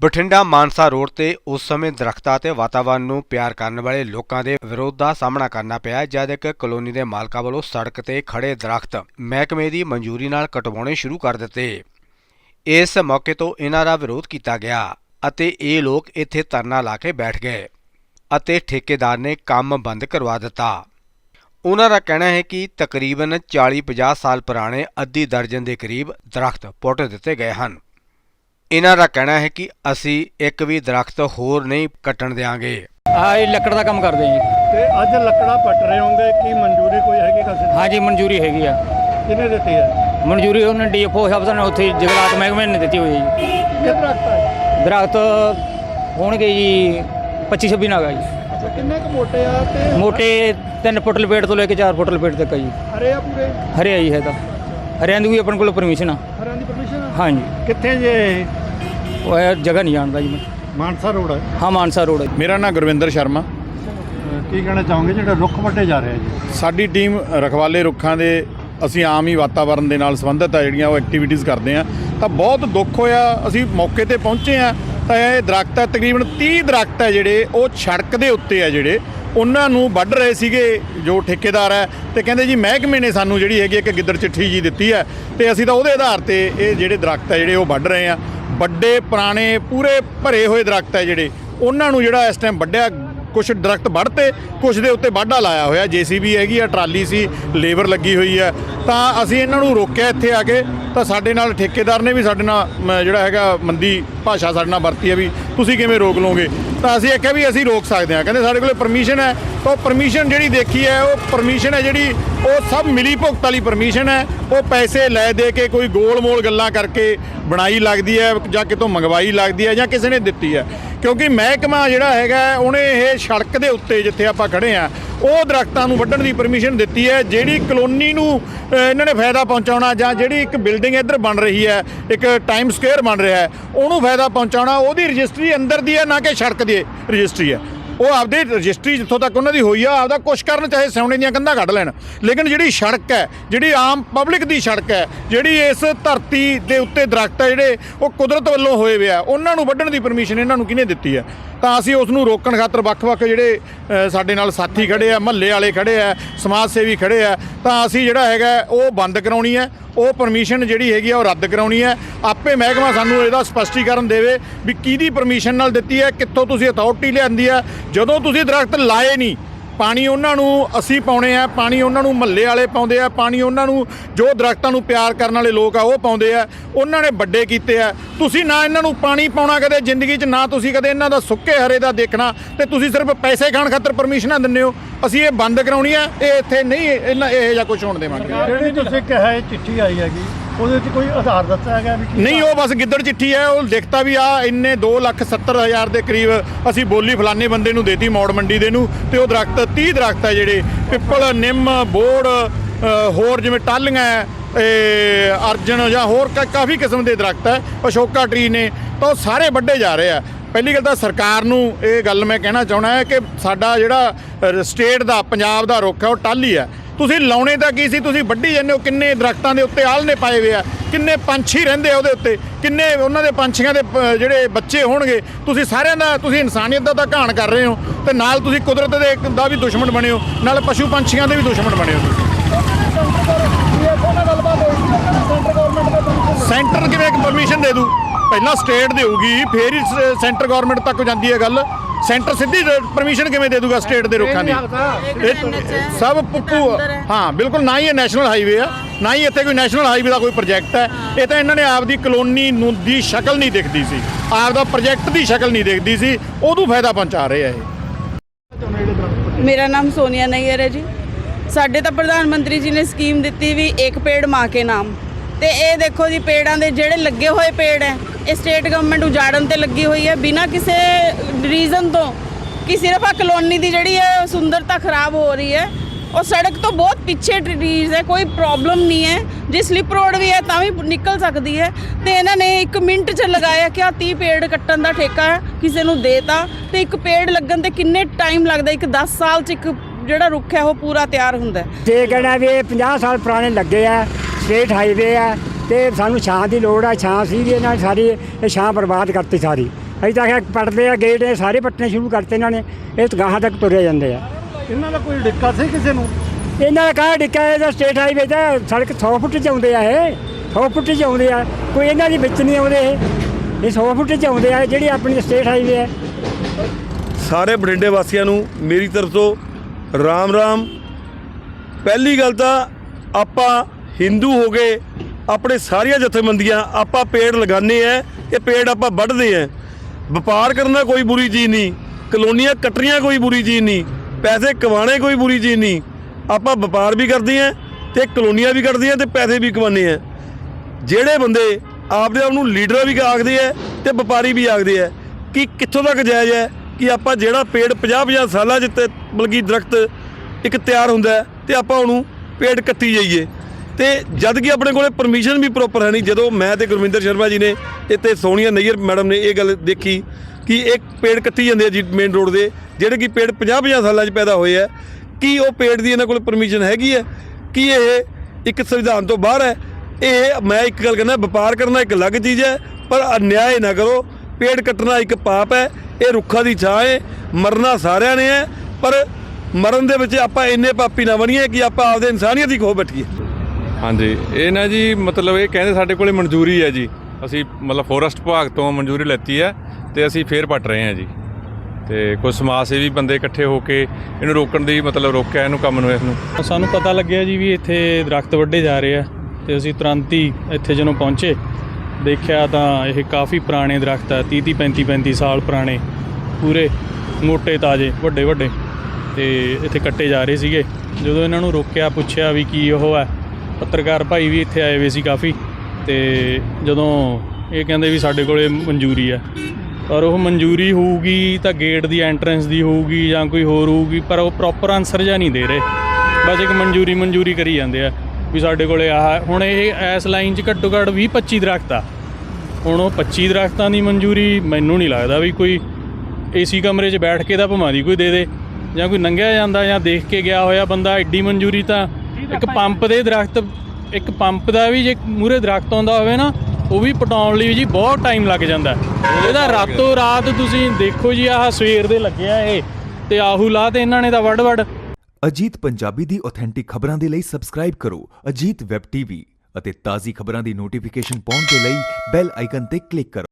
Bathinda Mansa road ਤੇ ਉਸ ਸਮੇਂ ਦਰਖਤਾਂ ਤੇ ਵਾਤਾਵਰਣ ਨੂੰ ਪਿਆਰ ਕਰਨ ਵਾਲੇ ਲੋਕਾਂ ਦੇ ਵਿਰੋਧ ਦਾ ਸਾਹਮਣਾ ਕਰਨਾ ਪਿਆ, ਜਦ ਇੱਕ ਕਲੋਨੀ ਦੇ ਮਾਲਕਾਂ ਵੱਲੋਂ ਸੜਕ ਤੇ ਖੜੇ ਦਰਖਤ ਮਹਿਕਮੇ ਦੀ ਮਨਜ਼ੂਰੀ ਨਾਲ ਕਟਵਾਉਣੇ ਸ਼ੁਰੂ ਕਰ ਦਿੱਤੇ। ਇਸ ਮੌਕੇ ਤੋਂ ਇਹਨਾਂ ਦਾ ਵਿਰੋਧ ਕੀਤਾ ਗਿਆ ਅਤੇ ਇਹ ਲੋਕ ਇੱਥੇ ਧਰਨਾ ਲਾ ਕੇ ਬੈਠ ਗਏ ਅਤੇ ਠੇਕੇਦਾਰ ਨੇ ਕੰਮ ਬੰਦ ਕਰਵਾ ਦਿੱਤਾ। ਉਹਨਾਂ ਦਾ ਕਹਿਣਾ ਹੈ ਕਿ ਤਕਰੀਬਨ 40-50 ਸਾਲ ਪੁਰਾਣੇ ਅੱਧੀ ਦਰਜਨ ਦੇ ਕਰੀਬ ਦਰਖਤ ਪੁੱਟ ਦਿੱਤੇ ਗਏ ਹਨ। ਇਹਨਾਂ ਦਾ ਕਹਿਣਾ ਹੈ ਕਿ ਅਸੀਂ ਇੱਕ ਵੀ ਦਰਖਤ ਹੋਰ ਨਹੀਂ ਕੱਟਣ ਦੇਵਾਂਗੇ ਆ ਇਹ ਲੱਕੜ ਦਾ ਕੰਮ ਕਰਦੇ ਜੀ। ਤੇ ਅੱਜ ਲੱਕੜਾਂ ਪੱਟ ਰਹੇ ਹੋਗੇ ਕੀ ਮਨਜ਼ੂਰੀ ਕੋਈ ਹੈਗੀ ਕਿਸੇ ਦੀ ਹਾਂਜੀ ਮਨਜ਼ੂਰੀ ਹੈਗੀ ਆ। ਕਿਹਨੇ ਦਿੱਤੀ ਹੈ? ਮਨਜ਼ੂਰੀ ਉਹਨੇ ਡੀਐਫਓ ਸਾਹਿਬ ਨੇ ਉੱਥੇ ਜਗਲਾਤ ਮਹਿਕਮੇ ਨੇ ਦਿੱਤੀ ਹੋਈ ਹੈ ਜੀ। ਕਿੰਨੇ ਦਰਖਤ ਹੈ? ਦਰਖਤ ਹੋਣਗੇ ਜੀ 25 26 ਨਾਗਾ ਜੀ। ਅੱਛਾ ਕਿੰਨੇ ਕੁ ਮੋਟੇ ਆ ਤੇ ਮੋਟੇ 3 ਫੁੱਟ ਲਪੇਟ ਤੋਂ ਲੈ ਕੇ 4 ਫੁੱਟ ਲਪੇਟ ਤੱਕ ਆ ਜੀ। ਹਰੇ ਆ ਪੂਰੇ? ਹਰਿਆ ਜੀ ਹੈ ਤਾਂ। ਹਰਿਆਂ ਦੀ ਵੀ ਆਪਣੇ ਕੋਲ ਪਰਮਿਸ਼ਨ ਆ। ਹਰਿਆਂ ਦੀ ਪਰਮਿਸ਼ਨ ਹਾਂਜੀ। ਕਿੱਥੇ ਜੇ ਉਹ ਇਹ ਜਗ੍ਹਾ ਨਹੀਂ ਜਾਣਦਾ ਜੀ ਮੈਂ। ਮਾਨਸਾ ਰੋਡ ਹੈ। ਹਾਂ ਮਾਨਸਾ ਰੋਡ ਹੈ। ਮੇਰਾ ਨਾਮ ਗੁਰਵਿੰਦਰ ਸ਼ਰਮਾ। ਕੀ ਕਹਿਣਾ ਚਾਹੋਗੇ ਜਿਹੜਾ ਰੁੱਖ ਵੱਟੇ ਜਾ ਰਿਹਾ ਜੀ? ਸਾਡੀ ਟੀਮ ਰਖਵਾਲੇ ਰੁੱਖਾਂ ਦੇ ਅਸੀਂ ਆਮ ਹੀ ਵਾਤਾਵਰਣ ਦੇ ਨਾਲ ਸੰਬੰਧਿਤ ਆ ਜਿਹੜੀਆਂ ਉਹ ਐਕਟੀਵਿਟੀਜ਼ ਕਰਦੇ ਆ। ਤਾਂ ਬਹੁਤ ਦੁੱਖ ਹੋਇਆ ਅਸੀਂ ਮੌਕੇ ਤੇ ਪਹੁੰਚੇ ਆ ਤਾਂ ਇਹ ਦਰਖਤ ਆ ਤਕਰੀਬਨ 30 ਦਰਖਤ ਆ ਜਿਹੜੇ ਉਹ ਸੜਕ ਦੇ ਉੱਤੇ ਆ ਜਿਹੜੇ ਉਹਨਾਂ ਨੂੰ ਵੱਢ ਰਹੇ ਸੀਗੇ ਜੋ ਠੇਕੇਦਾਰ ਹੈ ਤੇ ਕਹਿੰਦੇ ਜੀ ਮਹਿਕਮੇ ਨੇ ਸਾਨੂੰ ਜਿਹੜੀ ਹੈਗੀ ਇੱਕ ਗਿੱਦੜ ਚਿੱਠੀ ਜੀ ਦਿੱਤੀ ਹੈ ਤੇ ਅਸੀਂ ਤਾਂ ਉਹਦੇ ਆਧਾਰ ਤੇ ਇਹ ਜਿਹੜੇ ਦਰਖਤ ਆ ਜਿਹੜੇ ਉਹ ਵੱਢ ਰਹੇ ਆ। ਵੱਡੇ ਪੁਰਾਣੇ ਪੂਰੇ ਭਰੇ ਹੋਏ ਦਰਖਤ ਹੈ ਜਿਹੜੇ। ਉਹਨਾਂ ਨੂੰ ਜਿਹੜਾ ਇਸ ਟਾਈਮ ਵੱਢਿਆ ਕੁਝ ਦਰਖਤ ਵੱਢਤੇ ਕੁਝ ਦੇ ਉੱਤੇ ਵਾਢਾ ਲਾਇਆ ਹੋਇਆ। ਜੀਸੀਬੀ ਹੈਗੀ ਆ ਟਰਾਲੀ ਸੀ ਲੇਬਰ ਲੱਗੀ ਹੋਈ ਹੈ। ਤਾਂ ਅਸੀਂ ਇਹਨਾਂ ਨੂੰ ਰੋਕਿਆ ਇੱਥੇ ਆ ਕੇ। ਤਾਂ ਸਾਡੇ ਨਾਲ ਠੇਕੇਦਾਰ ਨੇ ਵੀ ਸਾਡੇ ਨਾਲ ਮ, ਜਿਹੜਾ ਹੈਗਾ ਮੰਦੀ ਭਾਸ਼ਾ ਸਾਡੇ ਨਾਲ ਵਰਤੀ ਹੈ ਵੀ ਤੁਸੀਂ ਕਿਵੇਂ ਰੋਕ ਲਓਗੇ? ਤਾਂ ਅਸੀਂ ਆਖਿਆ ਵੀ ਅਸੀਂ ਰੋਕ ਸਕਦੇ ਹਾਂ। ਕਹਿੰਦੇ ਸਾਡੇ ਕੋਲੇ ਪਰਮਿਸ਼ਨ ਹੈ। ਤਾਂ ਉਹ ਪਰਮਿਸ਼ਨ ਜਿਹੜੀ ਦੇਖੀ ਹੈ, ਉਹ ਪਰਮਿਸ਼ਨ ਹੈ ਜਿਹੜੀ ਉਹ ਸਭ ਮਿਲੀ ਭੁਗਤ ਵਾਲੀ ਪਰਮਿਸ਼ਨ ਹੈ। ਉਹ ਪੈਸੇ ਲੈ ਦੇ ਕੇ ਕੋਈ ਗੋਲ-ਮੋਲ ਗੱਲਾਂ ਕਰਕੇ ਬਣਾਈ ਲੱਗਦੀ ਹੈ ਜਾਂ ਕਿਤੋਂ ਮੰਗਵਾਈ ਲੱਗਦੀ ਹੈ ਜਾਂ ਕਿਸੇ ਨੇ ਦਿੱਤੀ ਹੈ। ਕਿਉਂਕਿ ਮਹਿਕਮਾ ਜਿਹੜਾ ਹੈਗਾ, ਉਹਨੇ ਇਹ ਸੜਕ ਦੇ ਉੱਤੇ ਜਿੱਥੇ ਆਪਾਂ ਖੜੇ ਆ, ਉਹ ਦਰਖਤਾਂ ਨੂੰ ਵੱਢਣ ਦੀ ਪਰਮਿਸ਼ਨ ਦਿੱਤੀ ਹੈ, ਜਿਹੜੀ ਕਲੋਨੀ ਨੂੰ ਇਹਨਾਂ ਨੇ ਫਾਇਦਾ ਪਹੁੰਚਾਉਣਾ ਜਾਂ ਜਿਹੜੀ ਇੱਕ ਬਿਲਡਿੰਗ ਇੱਧਰ ਬਣ ਰਹੀ ਹੈ, ਇੱਕ ਟਾਈਮ ਸਕੁਅਰ ਬਣ ਰਿਹਾ ਹੈ, ਉਹਨੂੰ ਫਾਇਦਾ ਪਹੁੰਚਾਉਣਾ, ਉਹਦੀ ਰਜਿਸਟਰੀ ਅੰਦਰ ਦੀ ਹੈ, ਨਾ ਕਿ ਸੜਕ ਦੀ ਰਜਿਸਟਰੀ ਹੈ। ਉਹ ਆਪਦੀ ਰਜਿਸਟਰੀ ਜਿੱਥੋਂ ਤੱਕ ਉਹਨਾਂ ਦੀ ਹੋਈ ਆ, ਆਪਦਾ ਕੁਛ ਕਰਨ ਚਾਹੇ ਸੋਨੇ ਦੀਆਂ ਕੰਧਾਂ ਕੱਢ ਲੈਣ। ਲੇਕਿਨ ਜਿਹੜੀ ਸੜਕ ਹੈ, ਜਿਹੜੀ ਆਮ ਪਬਲਿਕ ਦੀ ਸੜਕ ਹੈ, ਜਿਹੜੀ ਇਸ ਧਰਤੀ ਦੇ ਉੱਤੇ ਦਰਖਤ ਹੈ ਜਿਹੜੇ, ਉਹ ਕੁਦਰਤ ਵੱਲੋਂ ਹੋਏ ਵੇ ਆ। ਉਹਨਾਂ ਨੂੰ ਵੱਢਣ ਦੀ ਪਰਮਿਸ਼ਨ ਇਹਨਾਂ ਨੂੰ ਕਿਹਨੇ ਦਿੱਤੀ ਹੈ? ਤਾਂ ਅਸੀਂ ਉਸ ਨੂੰ ਰੋਕਣ ਖਾਤਰ ਵੱਖ-ਵੱਖ ਜਿਹੜੇ ਸਾਡੇ ਨਾਲ ਸਾਥੀ ਖੜੇ ਆ, ਮਹੱਲੇ ਵਾਲੇ ਖੜੇ ਆ, ਸਮਾਜ ਸੇਵੀ ਖੜੇ ਆ, ਤਾਂ ਅਸੀਂ ਜਿਹੜਾ ਹੈਗਾ, ਉਹ ਬੰਦ ਕਰਾਉਣੀ ਹੈ, ਉਹ ਪਰਮਿਸ਼ਨ ਜਿਹੜੀ ਹੈਗੀ ਆ, ਉਹ ਰੱਦ ਕਰਾਉਣੀ ਹੈ। ਆਪੇ ਮਹਿਕਮਾ ਸਾਨੂੰ ਇਹਦਾ ਸਪਸ਼ਟੀਕਰਨ ਦੇਵੇ ਵੀ ਕਿਹਦੀ ਪਰਮਿਸ਼ਨ ਨਾਲ ਦਿੱਤੀ ਹੈ, ਕਿੱਥੋਂ ਤੁਸੀਂ ਅਥਾਰਟੀ ਲਿਆਂਦੀ ਹੈ। ਜਦੋਂ ਤੁਸੀਂ ਦਰਖਤ ਲਾਏ ਨਹੀਂ ਪਾਣੀ ਉਹਨਾਂ ਨੂੰ ਅਸੀਂ ਪਾਉਣੇ ਆ, ਪਾਣੀ ਉਹਨਾਂ ਨੂੰ ਮਹੱਲੇ ਵਾਲੇ ਪਾਉਂਦੇ ਆ, ਪਾਣੀ ਉਹਨਾਂ ਨੂੰ ਜੋ ਦਰਖਤਾਂ ਨੂੰ ਪਿਆਰ ਕਰਨ ਵਾਲੇ ਲੋਕ ਆ, ਉਹ ਪਾਉਂਦੇ ਆ। ਉਹਨਾਂ ਨੇ ਵੱਡੇ ਕੀਤੇ ਆ। ਤੁਸੀਂ ਨਾ ਇਹਨਾਂ ਨੂੰ ਪਾਣੀ ਪਾਉਣਾ ਕਦੇ ਜ਼ਿੰਦਗੀ 'ਚ, ਨਾ ਤੁਸੀਂ ਕਦੇ ਇਹਨਾਂ ਦਾ ਸੁੱਕੇ ਹਰੇ ਦਾ ਦੇਖਣਾ ਤੇ ਤੁਸੀਂ ਸਿਰਫ ਪੈਸੇ ਖਾਣ ਖਾਤਰ ਪਰਮਿਸ਼ਨਾਂ ਦਿੰਦੇ ਹੋ। ਅਸੀਂ ਇਹ ਬੰਦ ਕਰਾਉਣੀ ਆ, ਇਹ ਇੱਥੇ ਨਹੀਂ, ਇਹਨਾਂ ਇਹ ਜਿਹਾ ਕੁਝ ਹੋਣ ਦੇਵਾਂਗੇ। ਜਿਹੜੀ ਤੁਸੀਂ ਕਿਹਾ, ਇਹ ਚਿੱਠੀ ਆਈ ਹੈਗੀ। ਉਹਦੇ ਵਿੱਚ ਕੋਈ ਆਧਾਰ ਦੱਸਿਆ ਹੈਗਾ ਵੀ ਕੀ ਨਹੀਂ ਉਹ ਬਸ ਗਿੱਦੜ ਚਿੱਠੀ ਹੈ ਉਹ ਲਿਖਤਾ ਵੀ ਆ ਇੰਨੇ 270000 ਦੇ ਕਰੀਬ ਅਸੀਂ ਬੋਲੀ ਫਲਾਣੇ ਬੰਦੇ ਨੂੰ ਦੇਤੀ ਮੌੜ ਮੰਡੀ ਦੇ ਨੂੰ ਤੇ ਉਹ ਦਰਖਤ 30 ਦਰਖਤ ਹੈ ਜਿਹੜੇ ਪਿੱਪਲ ਨਿੰਮ ਬੋੜ ਹੋਰ ਜਿਵੇਂ ਟਾਲੀਆਂ ਅਰਜਨ ਜਾਂ ਹੋਰ ਕਾਫੀ ਕਿਸਮ ਦੇ ਦਰਖਤ ਹੈ ਅਸ਼ੋਕਾ ਟਰੀ ਨੇ ਤਾਂ ਉਹ ਸਾਰੇ ਵੱਡੇ ਜਾ ਰਹੇ ਆ। ਪਹਿਲੀ ਗੱਲ ਤਾਂ ਸਰਕਾਰ ਨੂੰ ਇਹ ਗੱਲ ਮੈਂ ਕਹਿਣਾ ਚਾਹਣਾ ਹੈ ਕਿ ਸਾਡਾ ਜਿਹੜਾ ਸਟੇਟ ਦਾ ਪੰਜਾਬ ਦਾ ਰੁੱਖ ਹੈ ਉਹ ਟਾਲੀ ਹੈ। ਤੁਸੀਂ ਲਾਉਣੇ ਤਾਂ ਕੀ ਸੀ? ਤੁਸੀਂ ਵੱਢੀ ਜਾਂਦੇ ਹੋ। ਕਿੰਨੇ ਦਰਖਤਾਂ ਦੇ ਉੱਤੇ ਆਲ੍ਹਣੇ ਪਾਏ ਹੋਏ ਆ? ਕਿੰਨੇ ਪੰਛੀ ਰਹਿੰਦੇ ਆ ਉਹਦੇ ਉੱਤੇ? ਕਿੰਨੇ ਉਹਨਾਂ ਦੇ ਪੰਛੀਆਂ ਦੇ ਜਿਹੜੇ ਬੱਚੇ ਹੋਣਗੇ? ਤੁਸੀਂ ਸਾਰਿਆਂ ਦਾ, ਤੁਸੀਂ ਇਨਸਾਨੀਅਤ ਦਾ ਤਾਂ ਘਾਣ ਕਰ ਰਹੇ ਹੋ। ਤੇ ਨਾਲ ਤੁਸੀਂ ਕੁਦਰਤ ਦੇ ਦਾ ਵੀ ਦੁਸ਼ਮਣ ਬਣੇ ਹੋ। ਨਾਲ ਪਸ਼ੂ ਪੰਛੀਆਂ ਦੇ ਵੀ ਦੁਸ਼ਮਣ ਬਣੇ ਹੋ ਸੈਂਟਰ ਕਿਵੇਂ ਇੱਕ ਪਰਮਿਸ਼ਨ ਦੇ ਦੂ ਪਹਿਲਾਂ ਸਟੇਟ ਦੇਊਗੀ, ਫੇਰ ਹੀ ਸੈਂਟਰ ਗਵਰਨਮੈਂਟ ਤੱਕ ਜਾਂਦੀ ਹੈ ਗੱਲ। ਸੈਂਟਰ ਸਿੱਧੀ ਪਰਮਿਸ਼ਨ ਕਿਵੇਂ ਦੇ ਦੂਗਾ ਸਟੇਟ ਦੇ ਰੁੱਖਾਂ ਦੀ? ਇਹ ਸਭ ਪੁੱਪੂ ਹਾਂ। ਬਿਲਕੁਲ ਨਾ ਹੀ ਇਹ ਨੈਸ਼ਨਲ ਹਾਈਵੇ ਆ ਨਾ ਹੀ ਇੱਥੇ ਕੋਈ ਨੈਸ਼ਨਲ ਹਾਈਵੇ ਦਾ ਕੋਈ ਪ੍ਰੋਜੈਕਟ ਹੈ। ਇਹ ਤਾਂ ਇਹਨਾਂ ਨੇ ਆਪਦੀ ਕਲੋਨੀ ਨੂੰ ਦੀ ਸ਼ਕਲ ਨਹੀਂ ਦਿਖਦੀ ਸੀ। ਆਪਦਾ ਪ੍ਰੋਜੈਕਟ ਦੀ ਸ਼ਕਲ ਨਹੀਂ ਦਿਖਦੀ ਸੀ। ਉਹਨੂੰ ਫਾਇਦਾ ਪਹੁੰਚਾ ਰਹੇ ਆ ਇਹ। ਮੇਰਾ ਨਾਮ ਸੋਨੀਆ ਨਈਅਰ ਹੈ ਜੀ। ਸਾਡੇ ਤਾਂ ਪ੍ਰਧਾਨ ਮੰਤਰੀ ਜੀ ਨੇ ਸਕੀਮ ਦਿੱਤੀ ਵੀ ਇੱਕ ਪੇੜ ਮਾਂ ਕੇ ਨਾਮ। ਤੇ ਇਹ ਦੇਖੋ ਜੀ ਪੇੜਾਂ ਦੇ ਜਿਹੜੇ ਲੱਗੇ ਹੋਏ ਪੇੜ ਹੈ ਸਟੇਟ ਗਵਰਨਮੈਂਟ ਉਜਾੜਨ ਤੇ ਲੱਗੀ ਹੋਈ ਹੈ। ਬਿਨਾਂ ਕਿਸੇ ਰੀਜ਼ਨ ਤੋਂ ਕਿ ਸਿਰਫ ਆ ਕਲੋਨੀ ਦੀ ਜਿਹੜੀ ਹੈ, ਸੁੰਦਰਤਾ ਖਰਾਬ ਹੋ ਰਹੀ ਹੈ। ਉਹ ਸੜਕ ਤੋਂ ਬਹੁਤ ਪਿੱਛੇ ਟਰੀਜ਼ ਹੈ, ਕੋਈ ਪ੍ਰੋਬਲਮ ਨਹੀਂ ਹੈ। ਜੇ ਸਲਿੱਪ ਰੋਡ ਵੀ ਹੈ, ਤਾਂ ਵੀ ਨਿਕਲ ਸਕਦੀ ਹੈ। ਤੇ ਇਹਨਾਂ ਨੇ 1 ਮਿੰਟ 'ਚ ਲਗਾਇਆ ਕਿ ਆ 30 ਪੇੜ ਕੱਟਣ ਦਾ ਠੇਕਾ ਕਿਸੇ ਨੂੰ ਦੇਤਾ। ਤੇ ਇੱਕ ਪੇੜ ਲੱਗਣ ਤੇ ਕਿੰਨੇ ਟਾਈਮ ਲੱਗਦਾ, ਇੱਕ 10 ਸਾਲ 'ਚ ਇੱਕ ਜਿਹੜਾ ਰੁੱਖ ਹੈ, ਉਹ ਪੂਰਾ ਤਿਆਰ ਹੁੰਦਾ ਜੇ ਕਹਿਣਾ ਵੀ ਇਹ 50 ਸਾਲ ਪੁਰਾਣੇ ਲੱਗੇ ਆ ਸਟੇਟ ਹਾਈਵੇ ਆ ਤੇ ਸਾਨੂੰ ਛਾਂ ਦੀ ਲੋੜ ਆ ਛਾਂ ਸੀ ਇਹਨਾਂ ਨੇ ਸਾਰੀ ਇਹ ਛਾਂ ਬਰਬਾਦ ਕਰਤੀ ਸਾਰੀ। ਅਸੀਂ ਤਾਂ ਆਖਿਆ ਪੱਟਦੇ ਆ ਗੇਟ ਇਹ ਸਾਰੇ ਪੱਟਣੇ ਸ਼ੁਰੂ ਕਰਤੇ ਇਹਨਾਂ ਨੇ ਇਹ ਗਾਹਾਂ ਤੱਕ ਤੁਰੇ ਜਾਂਦੇ ਆ। ਇਹਨਾਂ ਦਾ ਕੋਈ ਡਿੱਕਾ ਸੀ ਕਿਸੇ ਨੂੰ? ਇਹਨਾਂ ਦਾ ਕਹਾ ਡਿੱਕਾ ਇਹਦਾ ਸਟੇਟ ਹਾਈਵੇ ਦਾ ਸੜਕ 100 ਫੁੱਟ ਚ ਆਉਂਦੇ ਆ ਇਹ 100 ਫੁੱਟ ਚ ਆਉਂਦੇ ਆ। ਕੋਈ ਇਹਨਾਂ ਦੇ ਵਿੱਚ ਨਹੀਂ ਆਉਂਦੇ ਇਹ। ਇਹ 100 ਫੁੱਟ ਚ ਆਉਂਦੇ ਆ ਜਿਹੜੀ ਆਪਣੀ ਸਟੇਟ ਹਾਈਵੇ ਹੈ। ਸਾਰੇ ਬਠਿੰਡੇ ਵਾਸੀਆਂ ਨੂੰ ਮੇਰੀ ਤਰਫ ਤੋਂ ਰਾਮ ਰਾਮ। ਪਹਿਲੀ ਗੱਲ ਤਾਂ ਆਪਾਂ ਹਿੰਦੂ ਹੋ ਗਏ ਆਪਣੇ ਸਾਰੀਆਂ ਜਥੇਬੰਦੀਆਂ ਆਪਾਂ ਪੇੜ ਲਗਾਉਂਦੇ ਆ ਇਹ ਪੇੜ ਆਪਾਂ ਵੱਢਦੇ ਆ ਵਪਾਰ ਕਰਨਾ ਕੋਈ ਬੁਰੀ ਚੀਜ਼ ਨਹੀਂ, ਕਲੋਨੀਆਂ ਕੱਟਣੀਆਂ ਕੋਈ ਬੁਰੀ ਚੀਜ਼ ਨਹੀਂ, ਪੈਸੇ ਕਮਾਣੇ ਕੋਈ ਬੁਰੀ ਚੀਜ਼ ਨਹੀਂ। ਆਪਾਂ ਵਪਾਰ ਵੀ ਕਰਦੇ ਆ ਤੇ ਕਲੋਨੀਆਂ ਵੀ ਕੱਟਦੇ ਆ ਤੇ ਪੈਸੇ ਵੀ ਕਮਾਉਂਦੇ ਆ ਜਿਹੜੇ ਬੰਦੇ ਆਪਦੇ ਆਪ ਨੂੰ ਲੀਡਰ ਵੀ ਆਖਦੇ ਆ ਤੇ ਵਪਾਰੀ ਵੀ ਆਖਦੇ ਆ, ਕਿ ਕਿੱਥੋਂ ਤੱਕ ਜਾਇਜ਼ ਹੈ ਕਿ ਆਪਾਂ ਜਿਹੜਾ ਪੇੜ 50-50 ਸਾਲਾਂ ਜਿੱਤੇ ਬਲਕਿ ਦਰਖਤ ਇੱਕ ਤਿਆਰ ਹੁੰਦਾ ਹੈ ਤੇ ਆਪਾਂ ਉਹਨੂੰ ਪੇੜ ਕੱਟੀ ਜਾਈਏ। ਤੇ ਜਦ ਕਿ ਆਪਣੇ ਕੋਲੇ ਪਰਮਿਸ਼ਨ ਵੀ ਪ੍ਰੋਪਰ ਹੈ ਨਹੀਂ, ਜਦੋਂ ਮੈਂ ਤੇ ਗੁਰਵਿੰਦਰ ਸ਼ਰਮਾ ਜੀ ਨੇ ਇੱਥੇ ਸੋਨੀਆ ਨਈਅਰ ਮੈਡਮ ਨੇ ਇਹ ਗੱਲ ਦੇਖੀ ਕਿ ਇੱਕ ਪੇੜ ਕੱਟੀ ਜਾਂਦੇ ਆ ਜੀ ਮੇਨ ਰੋਡ ਦੇ, ਜਿਹੜੇ ਕਿ ਪੇੜ 50-50 ਸਾਲਾਂ 'ਚ ਪੈਦਾ ਹੋਏ ਆ। ਕੀ ਉਹ ਪੇੜ ਦੀ ਇਹਨਾਂ ਕੋਲ ਪਰਮਿਸ਼ਨ ਹੈਗੀ ਹੈ ਕੀ ਇਹ ਇੱਕ ਸੰਵਿਧਾਨ ਤੋਂ ਬਾਹਰ ਹੈ? ਇਹ ਮੈਂ ਇੱਕ ਗੱਲ ਕਹਿੰਦਾ, ਵਪਾਰ ਕਰਨਾ ਇੱਕ ਅਲੱਗ ਚੀਜ਼ ਹੈ, ਪਰ ਅਨਿਆਏ ਨਾ ਕਰੋ। ਪੇੜ ਕੱਟਣਾ ਇੱਕ ਪਾਪ ਹੈ, ਇਹ ਰੁੱਖਾਂ ਦੀ ਛਾਂ ਹੈ, ਮਰਨਾ ਸਾਰਿਆਂ ਨੇ ਹੈ, ਪਰ ਮਰਨ ਦੇ ਵਿੱਚ ਆਪਾਂ ਇੰਨੇ ਪਾਪੀ ਨਾ ਬਣੀਏ ਕਿ ਆਪਾਂ ਆਪਦੇ ਇਨਸਾਨੀਅਤ ਦੀ ਖੋ ਬੈਠੀਏ। ਹਾਂਜੀ। ਇਹ ਨਾ ਜੀ, ਮਤਲਬ ਇਹ ਕਹਿੰਦੇ ਸਾਡੇ ਕੋਲੇ ਮਨਜ਼ੂਰੀ ਹੈ ਜੀ। ਅਸੀਂ ਮਤਲਬ ਫੋਰੈਸਟ ਵਿਭਾਗ ਤੋਂ ਮਨਜ਼ੂਰੀ ਲੈਤੀ ਹੈ ਤੇ ਅਸੀਂ ਫੇਰ ਪੱਟ ਰਹੇ ਹਾਂ ਜੀ। ਤੇ ਕੁਝ ਸਮਾਜ ਸੇਵੀ ਬੰਦੇ ਇਕੱਠੇ ਹੋ ਕੇ ਇਹਨੂੰ ਰੋਕਣ ਦੀ ਮਤਲਬ ਰੋਕਿਆ ਇਹਨੂੰ ਕੰਮ ਨੂੰ, ਇਸ ਨੂੰ। ਸਾਨੂੰ ਪਤਾ ਲੱਗਿਆ ਜੀ ਵੀ ਇੱਥੇ ਦਰਖਤ ਵੱਢੇ ਜਾ ਰਹੇ ਆ ਤੇ ਅਸੀਂ ਤੁਰੰਤ ਹੀ ਇੱਥੇ ਜਦੋਂ ਪਹੁੰਚੇ, ਦੇਖਿਆ ਤਾਂ ਇਹ ਕਾਫੀ ਪੁਰਾਣੇ ਦਰਖਤ ਆ 30 30 35 35 ਸਾਲ ਪੁਰਾਣੇ, ਪੂਰੇ ਮੋٹے ਤਾਜ਼ੇ, ਵੱਡੇ ਵੱਡੇ। ਤੇ ਇੱਥੇ ਕੱਟੇ ਜਾ ਰਹੇ ਸੀਗੇ। ਜਦੋਂ ਇਹਨਾਂ ਨੂੰ ਰੋਕਿਆ, ਪੁੱਛਿਆ ਵੀ ਕੀ ਉਹ ਹੈ ਪੱਤਰਕਾਰ ਭਾਈ ਵੀ ਇੱਥੇ ਆਏ ਹੋਏ ਸੀ ਕਾਫੀ ਤੇ ਜਦੋਂ ਇਹ ਕਹਿੰਦੇ ਵੀ ਸਾਡੇ ਕੋਲੇ ਮਨਜ਼ੂਰੀ ਹੈ ਔਰ ਉਹ ਮਨਜ਼ੂਰੀ ਹੋਊਗੀ ਤਾਂ ਗੇਟ ਦੀ ਐਂਟਰੈਂਸ ਦੀ ਹੋਊਗੀ ਜਾਂ ਕੋਈ ਹੋਰ ਹੋਊਗੀ, ਪਰ ਉਹ ਪ੍ਰੋਪਰ ਆਨਸਰ ਜਾਂ ਨਹੀਂ ਦੇ ਰਹੇ। ਬਸ ਇੱਕ ਮਨਜ਼ੂਰੀ ਮਨਜ਼ੂਰੀ ਕਰੀ ਜਾਂਦੇ ਆ ਵੀ ਸਾਡੇ ਕੋਲੇ ਆਹ ਹੁਣ ਇਹ ਇਸ ਲਾਈਨ 'ਚ ਘੱਟੋ ਘੱਟ 20 25 ਦਰਖਤ ਆ। ਹੁਣ ਉਹ 25 ਦਰਖਤਾਂ ਦੀ ਮਨਜ਼ੂਰੀ ਮੈਨੂੰ ਨਹੀਂ ਲੱਗਦਾ ਵੀ ਕੋਈ ਏਸੀ ਕਮਰੇ 'ਚ ਬੈਠ ਕੇ ਤਾਂ ਭਵਾਂ ਦੀ ਕੋਈ ਦੇ ਦੇ, ਜਾਂ ਕੋਈ ਨੰਗਿਆ ਜਾਂਦਾ ਜਾਂ ਦੇਖ ਕੇ ਗਿਆ ਹੋਇਆ ਬੰਦਾ, ਐਡੀ ਮਨਜ਼ੂਰੀ ਤਾਂ ਇੱਕ ਪੰਪ ਦੇ ਦਰਖਤ ਇੱਕ ਪੰਪ ਦਾ ਵੀ ਜੇ ਮੂਰੇ ਦਰਖਤ ਆਉਂਦਾ ਹੋਵੇ ਨਾ ਉਹ ਵੀ ਪਟਾਉਣ ਲਈ ਜੀ ਬਹੁਤ ਟਾਈਮ ਲੱਗ ਜਾਂਦਾ। ਇਹਦਾ ਰਾਤੋਂ ਰਾਤ ਤੁਸੀਂ ਦੇਖੋ ਜੀ ਆਹ ਸਵੇਰ ਦੇ ਲੱਗਿਆ ਇਹ ਤੇ ਆਹੂ ਲਾ ਤੇ ਇਹਨਾਂ ਨੇ ਤਾਂ ਵੱਡ ਵੱਡ ਅਜੀਤ ਪੰਜਾਬੀ ਦੀ ਆਥੈਂਟਿਕ ਖਬਰਾਂ ਦੇ ਲਈ ਸਬਸਕ੍ਰਾਈਬ ਕਰੋ ਅਜੀਤ ਵੈਬ ਟੀਵੀ ਅਤੇ ਤਾਜ਼ੀ ਖਬਰਾਂ ਦੀ ਨੋਟੀਫਿਕੇਸ਼ਨ ਪਾਉਣ ਦੇ ਲਈ ਬੈਲ ਆਈਕਨ ਤੇ ਕਲਿੱਕ ਕਰੋ।